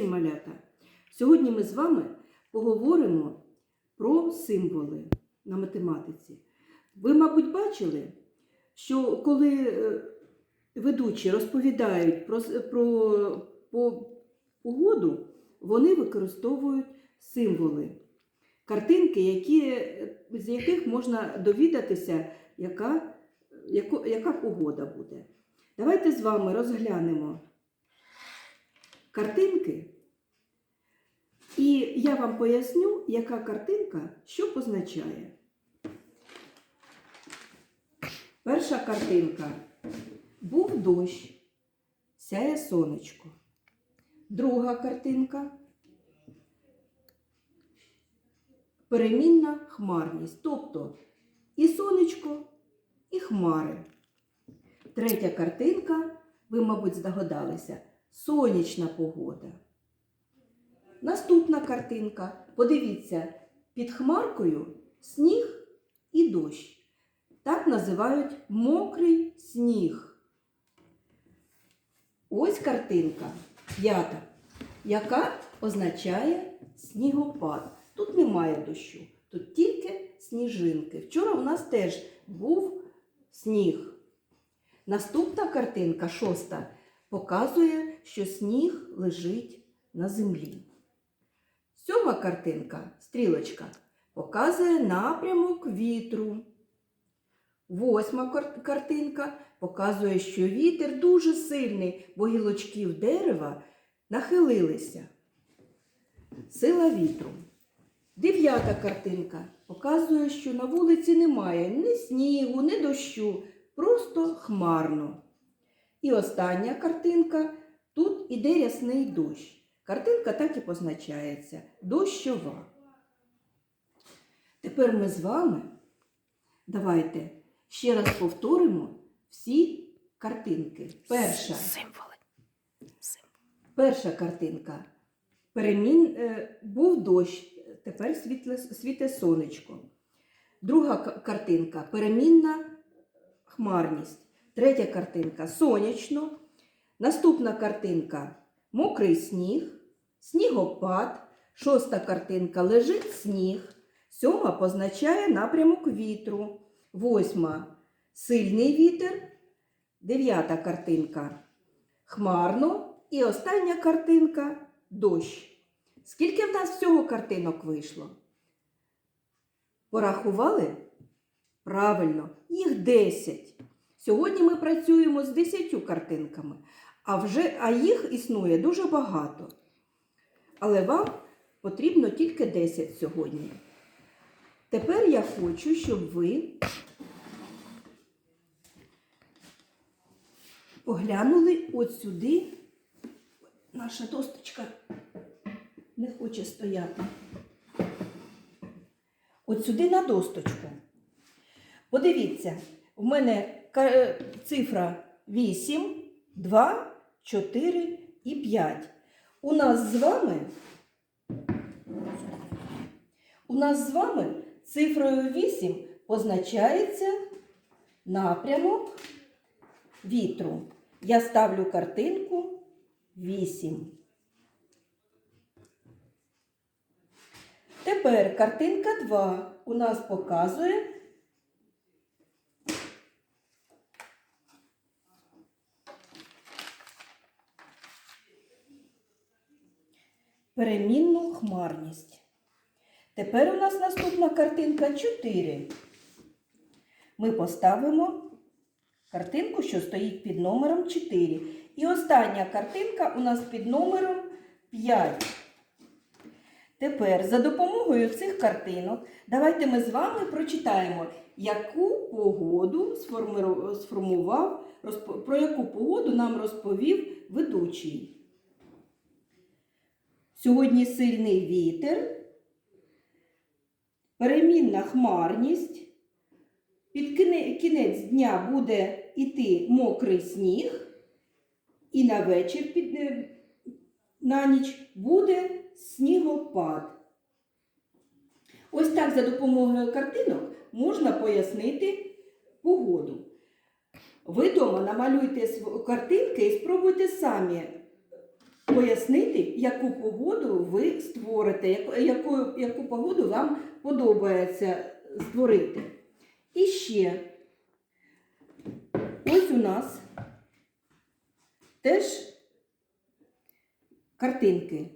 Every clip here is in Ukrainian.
малята! Сьогодні ми з вами поговоримо про символи на математиці. Ви, мабуть, бачили, що коли е, ведучі розповідають про, про по- погоду, вони використовують символи, картинки, які, е, з яких можна довідатися, яка, яко- яка погода буде. Давайте з вами розглянемо картинки. І я вам поясню, яка картинка що позначає. Перша картинка. Був дощ, сяє сонечко. Друга картинка. Перемінна хмарність. Тобто і сонечко, і хмари. Третя картинка, ви, мабуть, здогадалися, сонячна погода. Наступна картинка. Подивіться, під хмаркою сніг і дощ. Так називають мокрий сніг. Ось картинка п'ята, яка означає снігопад. Тут немає дощу, тут тільки сніжинки. Вчора у нас теж був сніг. Наступна картинка, шоста, показує, що сніг лежить на землі. Сьома картинка, стрілочка, показує напрямок вітру. Восьма картинка показує, що вітер дуже сильний, бо гілочків дерева нахилилися. Сила вітру. Дев'ята картинка показує, що на вулиці немає ні снігу, ні дощу, просто хмарно. І остання картинка тут іде рясний дощ. Картинка так і позначається дощова. Тепер ми з вами давайте ще раз повторимо всі картинки. Перша. Символи. Перша картинка. Перемін, е, був дощ, тепер світле, світе сонечко. Друга картинка перемінна хмарність. Третя картинка сонячно. Наступна картинка мокрий сніг, снігопад. Шоста картинка лежить сніг. Сьома позначає напрямок вітру. Восьма сильний вітер. Дев'ята картинка хмарно. І остання картинка дощ. Скільки в нас всього картинок вийшло? Порахували? Правильно, їх 10. Сьогодні ми працюємо з 10 картинками, а, вже, а їх існує дуже багато. Але вам потрібно тільки 10 сьогодні. Тепер я хочу, щоб ви поглянули от сюди. Наша досточка не хоче стояти. От сюди на досточку. Подивіться, в мене е, цифра 8, 2, 4 і 5. У нас з вами у нас з вами цифрою 8 позначається напрямок вітру. Я ставлю картинку 8. Тепер картинка 2 у нас показує перемінну хмарність. Тепер у нас наступна картинка 4. Ми поставимо картинку, що стоїть під номером 4. І остання картинка у нас під номером 5. Тепер за допомогою цих картинок давайте ми з вами прочитаємо, яку погоду сформував, про яку погоду нам розповів ведучий. Сьогодні сильний вітер, перемінна хмарність. Під кінець дня буде йти мокрий сніг, і на вечір під, е, на ніч буде снігопад. Ось так за допомогою картинок можна пояснити погоду. Ви вдома намалюйте картинки і спробуйте самі пояснити, яку погоду ви створите, яку, яку, погоду вам подобається створити. І ще ось у нас теж картинки.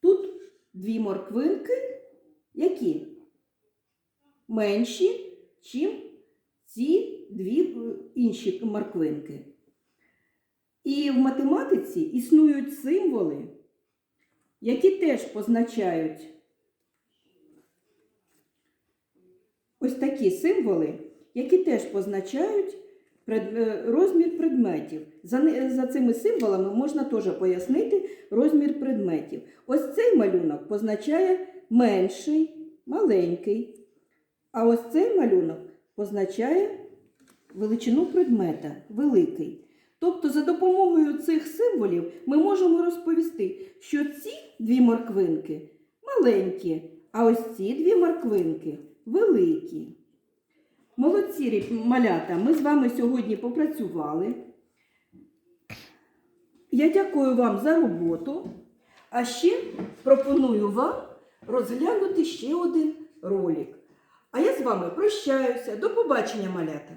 Тут дві морквинки, які менші, чим ці дві е, інші морквинки. І в математиці існують символи, які теж позначають ось такі символи, які теж позначають е, розмір предметів. За, за цими символами можна теж пояснити розмір предметів. Ось цей малюнок позначає менший, маленький. А ось цей малюнок позначає величину предмета, великий. Тобто, за допомогою цих символів ми можемо розповісти, що ці дві морквинки маленькі, а ось ці дві морквинки великі. Молодці малята, ми з вами сьогодні попрацювали. Я дякую вам за роботу. А ще пропоную вам розглянути ще один ролик. А я з вами прощаюся. До побачення, малята!